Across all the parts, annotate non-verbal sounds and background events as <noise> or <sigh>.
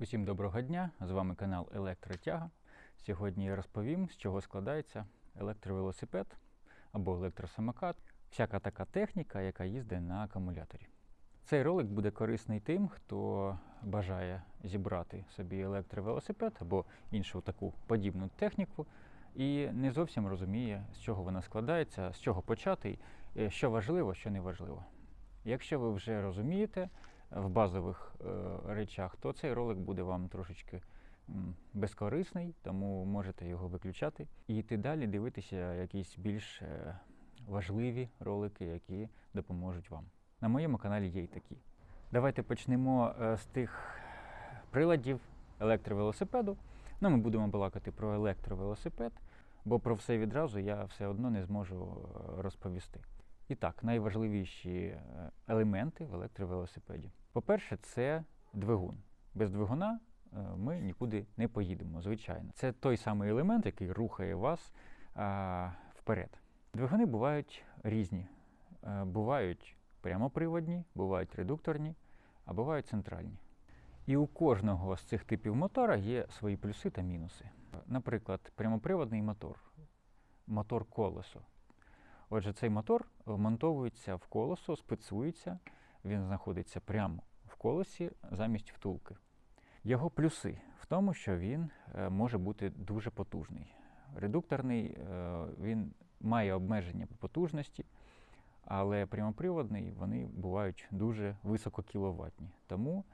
Усім доброго дня! З вами канал Електротяга. Сьогодні я розповім, з чого складається електровелосипед або електросамокат, всяка така техніка, яка їздить на акумуляторі. Цей ролик буде корисний тим, хто бажає зібрати собі електровелосипед або іншу таку подібну техніку і не зовсім розуміє, з чого вона складається, з чого почати, е, що важливо, що не важливо. Якщо ви вже розумієте в базових е, речах, то цей ролик буде вам трошечки безкорисний, тому можете його виключати і йти далі дивитися якісь більш е, важливі ролики, які допоможуть вам. На моєму каналі є й такі. Давайте почнемо е, з тих приладів електровелосипеду. Ну, ми будемо балакати про електровелосипед, бо про все відразу я все одно не зможу розповісти. І так, найважливіші е, елементи в електровелосипеді. По-перше, це двигун. Без двигуна е, ми нікуди не поїдемо, звичайно. Це той самий елемент, який рухає вас а, вперед. Двигуни бувають різні. Е, Бувають прямоприводні, бувають редукторні, а бувають центральні. І у кожного з цих типів мотора є свої плюси та мінуси. Наприклад, прямоприводний мотор, мотор колесо. Отже, цей мотор вмонтовується в колесо, спецується, він знаходиться прямо в колесі замість втулки. Його плюси в тому, що він е, може бути дуже потужний. Редукторний е, він має обмеження по потужності, але прямоприводний вони бувають дуже висококіловатні. Тому,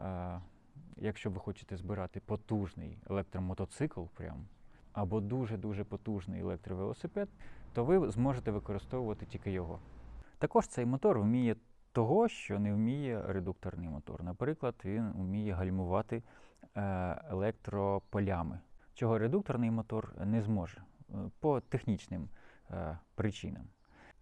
е, якщо ви хочете збирати потужний електромотоцикл, прям, або дуже-дуже потужний електровелосипед, то ви зможете використовувати тільки його. Також цей мотор вміє того, що не вміє редукторний мотор. Наприклад, він вміє гальмувати е, електрополями, чого редукторний мотор не зможе е, по технічним е, причинам.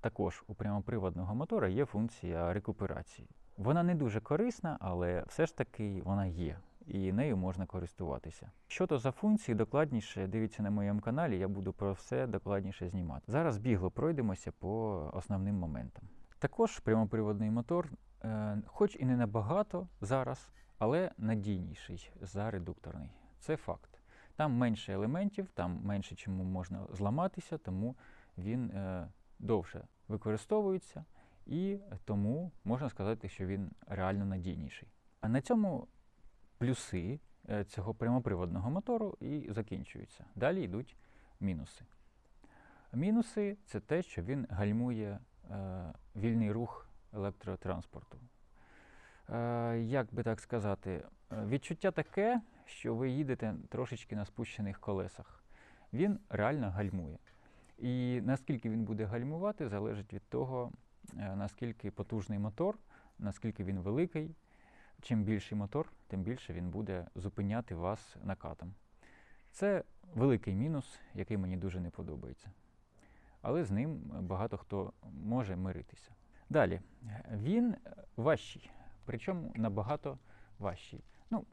Також у прямоприводного мотора є функція рекуперації. Вона не дуже корисна, але все ж таки вона є, і нею можна користуватися. Що то за функції, докладніше дивіться на моєму каналі, я буду про все докладніше знімати. Зараз бігло пройдемося по основним моментам. Також прямоприводний мотор, е, хоч і не набагато зараз, але надійніший за редукторний. Це факт. Там менше елементів, там менше чому можна зламатися, тому він е, довше використовується і тому можна сказати, що він реально надійніший. А на цьому плюси е, цього прямоприводного мотору і закінчуються. Далі йдуть мінуси. Мінуси це те, що він гальмує е, вільний рух електротранспорту. Е, як би так сказати, е, відчуття таке, що ви їдете трошечки на спущених колесах. Він реально гальмує. І наскільки він буде гальмувати, залежить від того, е, наскільки потужний мотор, наскільки він великий. Чим більший мотор, тим більше він буде зупиняти вас накатом. Це великий мінус, який мені дуже не подобається. Але з ним багато хто може миритися. Далі, він важчий, причому набагато важчий. Ну,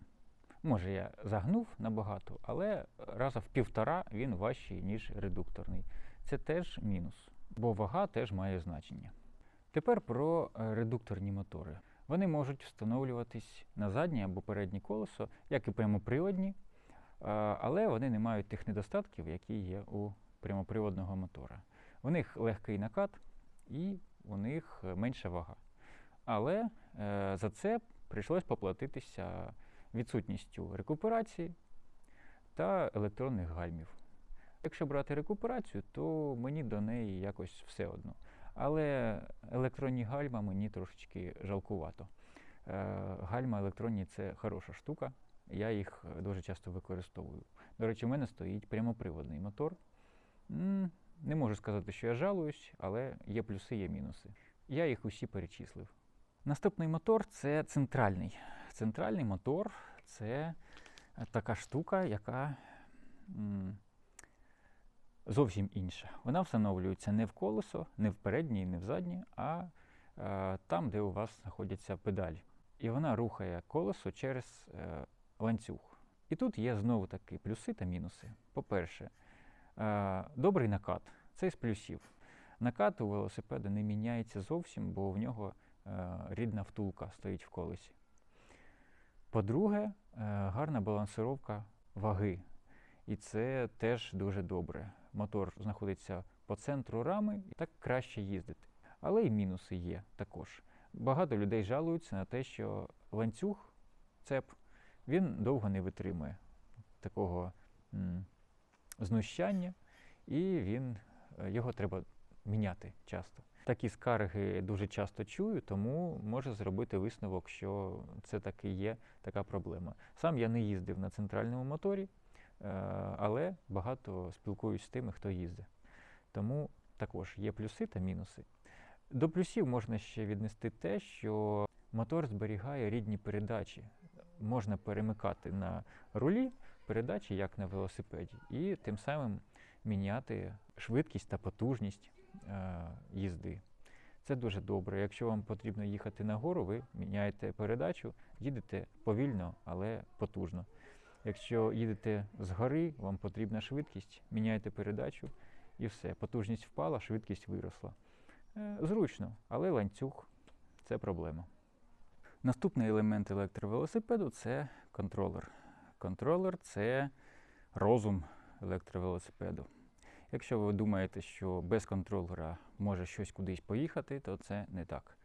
може, я загнув набагато, але раза в півтора він важчий, ніж редукторний. Це теж мінус, бо вага теж має значення. Тепер про редукторні мотори. Вони можуть встановлюватись на заднє або переднє колесо, як і прямоприводні, е, але вони не мають тих недостатків, які є у прямоприводного мотора. У них легкий накат і у них менша вага. Але е, за це прийшлось поплатитися відсутністю рекуперації та електронних гальмів. Якщо брати рекуперацію, то мені до неї якось все одно. Але електронні гальма мені трошечки жалкувато. Е, Гальма електронні це хороша штука. Я їх е, дуже часто використовую. До речі, у мене стоїть прямоприводний мотор. Не можу сказати, що я жалуюсь, але є плюси, є мінуси. Я їх усі перечислив. Наступний мотор це центральний. Центральний мотор це е, така штука, яка зовсім інша. Вона встановлюється не в колесо, не в переднє і не в заднє, а е, там, де у вас знаходяться педалі. І вона рухає колесо через е, ланцюг. І тут є знову таки плюси та мінуси. По-перше, е, добрий накат це з плюсів. Накат у велосипеда не міняється зовсім, бо в нього рідна втулка стоїть в колесі. По-друге, гарна балансировка ваги. І це теж дуже добре. Мотор знаходиться по центру рами і так краще їздити. Але й мінуси є також. Багато людей жалуються на те, що ланцюг, цеп, він довго не витримує такого м, знущання, і він, е, його треба міняти часто. Такі скарги дуже часто чую, тому можу зробити висновок, що це таки є така проблема. Сам я не їздив на центральному моторі, але багато спілкуюсь з тими, хто їздить. Тому також є плюси та мінуси. До плюсів можна ще віднести те, що мотор зберігає рідні передачі. Можна перемикати на рулі передачі, як на велосипеді, і тим самим міняти швидкість та потужність е, їзди. Це дуже добре. Якщо вам потрібно їхати нагору, ви міняєте передачу, їдете повільно, але потужно. Якщо їдете згори, вам потрібна швидкість, міняєте передачу і все. Потужність впала, швидкість виросла. Е, Зручно, але ланцюг це проблема. Наступний елемент електровелосипеду це контролер. Контролер це розум електровелосипеду. Якщо ви думаєте, що без контролера може щось кудись поїхати, то це не так.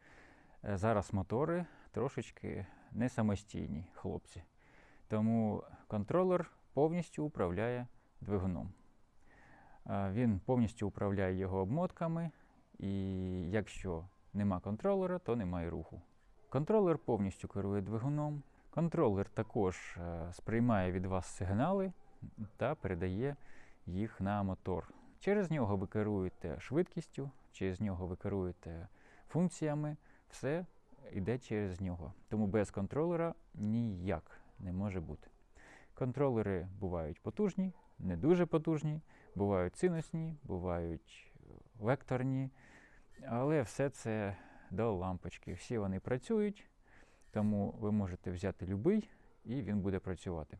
Е, Зараз мотори трошечки не самостійні хлопці. Тому контролер повністю управляє двигуном. Е, Він повністю управляє його обмотками, і якщо нема контролера, то немає руху. Контролер повністю керує двигуном. Контролер також е, сприймає від вас сигнали та передає їх на мотор. Через нього ви керуєте швидкістю, через нього ви керуєте функціями, все йде через нього. Тому без контролера ніяк не може бути. Контролери бувають потужні, не дуже потужні, бувають синусні, бувають е, векторні, але все це до лампочки. Всі вони працюють, тому ви можете взяти любий і він буде працювати.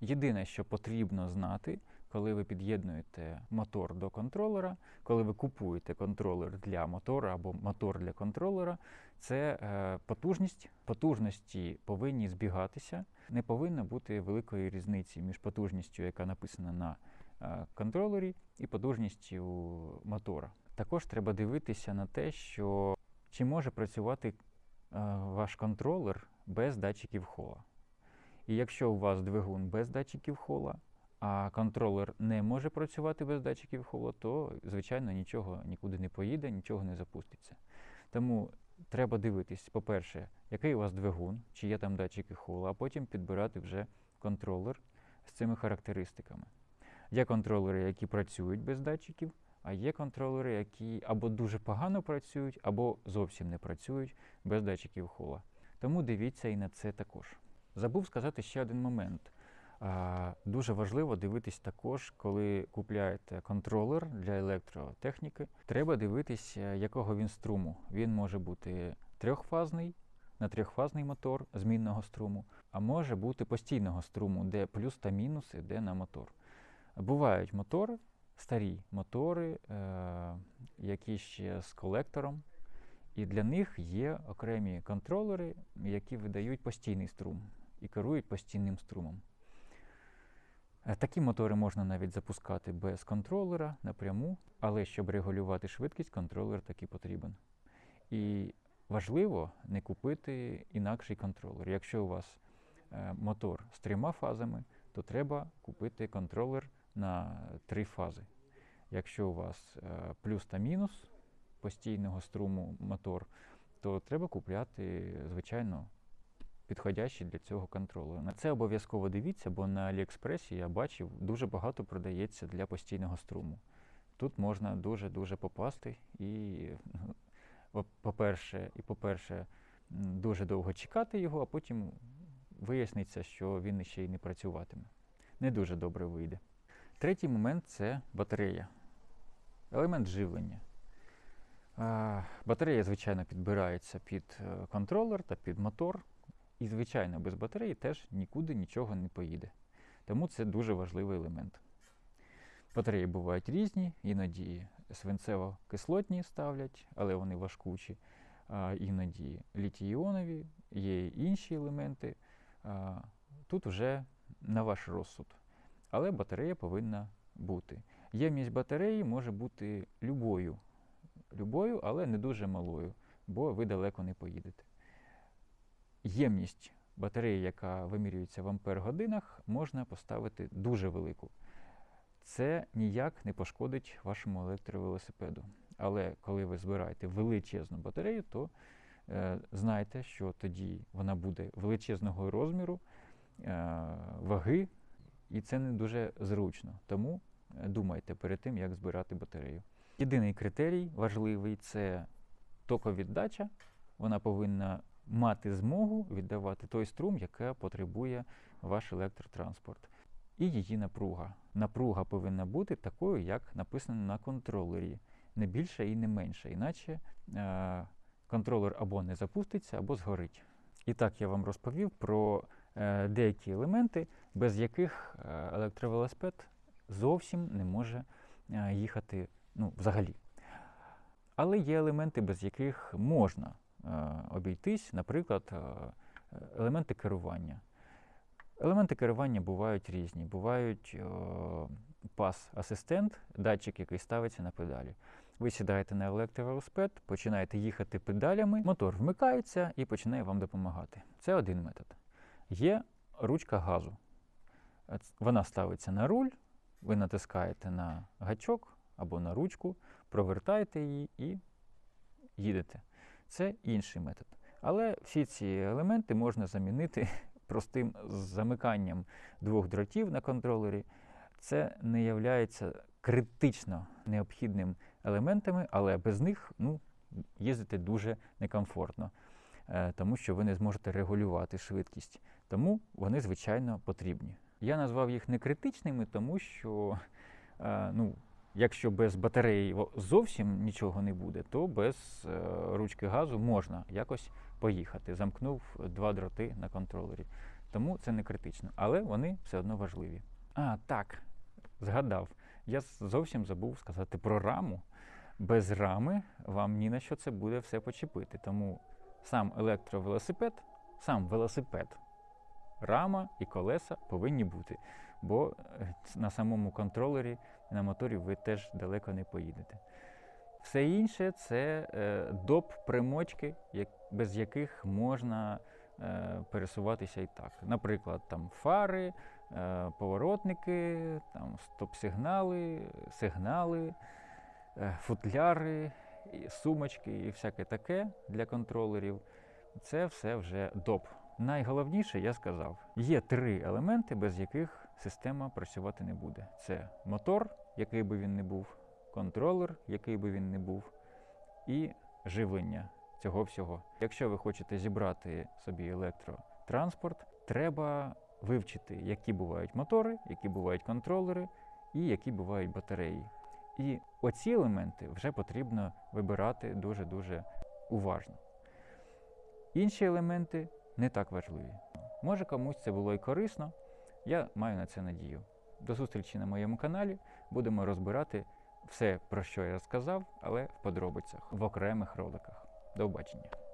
Єдине, що потрібно знати, коли ви під'єднуєте мотор до контролера, коли ви купуєте контролер для мотора або мотор для контролера, це е, потужність. Потужності повинні збігатися. Не повинно бути великої різниці між потужністю, яка написана на е, контролері, і потужністю мотора. Також треба дивитися на те, що чи може працювати е, ваш контролер без датчиків хола. І якщо у вас двигун без датчиків хола, а контролер не може працювати без датчиків хола, то, звичайно, нічого нікуди не поїде, нічого не запуститься. Тому треба дивитись, по-перше, який у вас двигун, чи є там датчики хола, а потім підбирати вже контролер з цими характеристиками. Є контролери, які працюють без датчиків, а є контролери, які або дуже погано працюють, або зовсім не працюють без датчиків хола. Тому дивіться і на це також. Забув сказати ще один момент. Дуже важливо дивитись також, коли купляєте контролер для електротехніки. Треба дивитися, якого він струму. Він може бути трьохфазний, на трьохфазний мотор змінного струму, а може бути постійного струму, де плюс та мінус іде на мотор. Бувають мотори, старі мотори, е- які ще з колектором. І для них є окремі контролери, які видають постійний струм і керують постійним струмом. Е, Такі мотори можна навіть запускати без контролера напряму, але щоб регулювати швидкість, контролер таки потрібен. І важливо не купити інакший контролер. Якщо у вас е, мотор з трьома фазами, то треба купити контролер на три фази. Якщо у вас е, плюс та мінус постійного струму мотор, то треба купляти, звичайно, підходящий для цього контролера. На це обов'язково дивіться, бо на Аліекспресі я бачив, дуже багато продається для постійного струму. Тут можна дуже-дуже попасти і, по-перше, і по-перше, дуже довго чекати його, а потім виясниться, що він ще й не працюватиме. Не дуже добре вийде. Третій момент це батарея. Елемент живлення. Батарея, звичайно, підбирається під е, контролер та під мотор. І, звичайно, без батареї теж нікуди нічого не поїде. Тому це дуже важливий елемент. Батареї бувають різні, іноді свинцево-кислотні ставлять, але вони важкучі, а іноді літій-іонові, є інші елементи. А, тут вже на ваш розсуд. Але батарея повинна бути. Ємність батареї може бути любою, любою, але не дуже малою, бо ви далеко не поїдете. Ємність батареї, яка вимірюється в ампер-годинах, можна поставити дуже велику. Це ніяк не пошкодить вашому електровелосипеду. Але коли ви збираєте величезну батарею, то е, знайте, що тоді вона буде величезного розміру, е, ваги, і це не дуже зручно. Тому е, думайте перед тим, як збирати батарею. Єдиний критерій важливий це токовіддача. Вона повинна мати змогу віддавати той струм, який потребує ваш електротранспорт. І її напруга. Напруга повинна бути такою, як написано на контролері, не більше і не менше, іначе е, контролер або не запуститься, або згорить. І так я вам розповів про е, деякі елементи, без яких е, електровелосипед зовсім не може е, їхати ну, взагалі. Але є елементи, без яких можна обійтись, наприклад, е, елементи керування. Елементи керування бувають різні. Бувають е, пас-асистент, датчик, який ставиться на педалі. Ви сідаєте на електровелосипед, починаєте їхати педалями, мотор вмикається і починає вам допомагати. Це один метод. Є ручка газу. Е, Вона ставиться на руль, ви натискаєте на гачок або на ручку, провертаєте її і їдете. Це інший метод. Але всі ці елементи можна замінити <laughs> простим замиканням двох дротів на контролері. Це не є критично необхідним елементами, але без них ну, їздити дуже некомфортно, е, тому що ви не зможете регулювати швидкість. Тому вони, звичайно, потрібні. Я назвав їх некритичними, тому що е, ну, якщо без батареї зовсім нічого не буде, то без е, ручки газу можна якось поїхати. Замкнув два дроти на контролері. Тому це не критично, але вони все одно важливі. А, так, згадав. Я зовсім забув сказати про раму. Без рами вам ні на що це буде все почепити. Тому сам електровелосипед, сам велосипед, рама і колеса повинні бути. Бо е, на самому контролері на моторі ви теж далеко не поїдете. Все інше це е, доп примочки, як, без яких можна е, пересуватися і так. Наприклад, там фари, е, поворотники, там стоп-сигнали, сигнали, е, футляри, і сумочки і всяке таке для контролерів. Це все вже доп. Найголовніше я сказав: є три елементи, без яких система працювати не буде: це мотор, який би він не був, контролер, який би він не був, і живлення цього всього. Якщо ви хочете зібрати собі електротранспорт, треба вивчити, які бувають мотори, які бувають контролери і які бувають батареї. І оці елементи вже потрібно вибирати дуже-дуже уважно. Інші елементи не так важливі. Може комусь це було і корисно, я маю на це надію. До зустрічі на моєму каналі. Будемо розбирати все, про що я розказав, але в подробицях, в окремих роликах. До побачення.